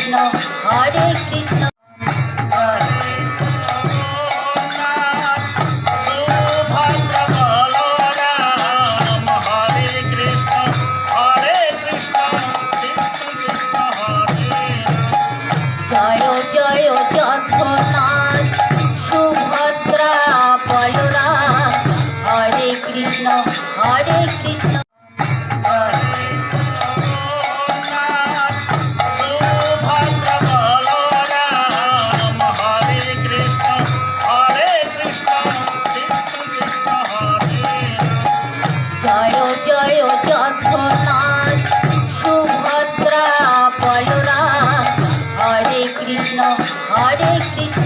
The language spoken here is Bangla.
কৃষ্ণ হরে কৃষ্ণ। জয় জয় জগন্নাথ সুভদ্রা বলরাম হরে কৃষ্ণ হরে কৃষ্ণ।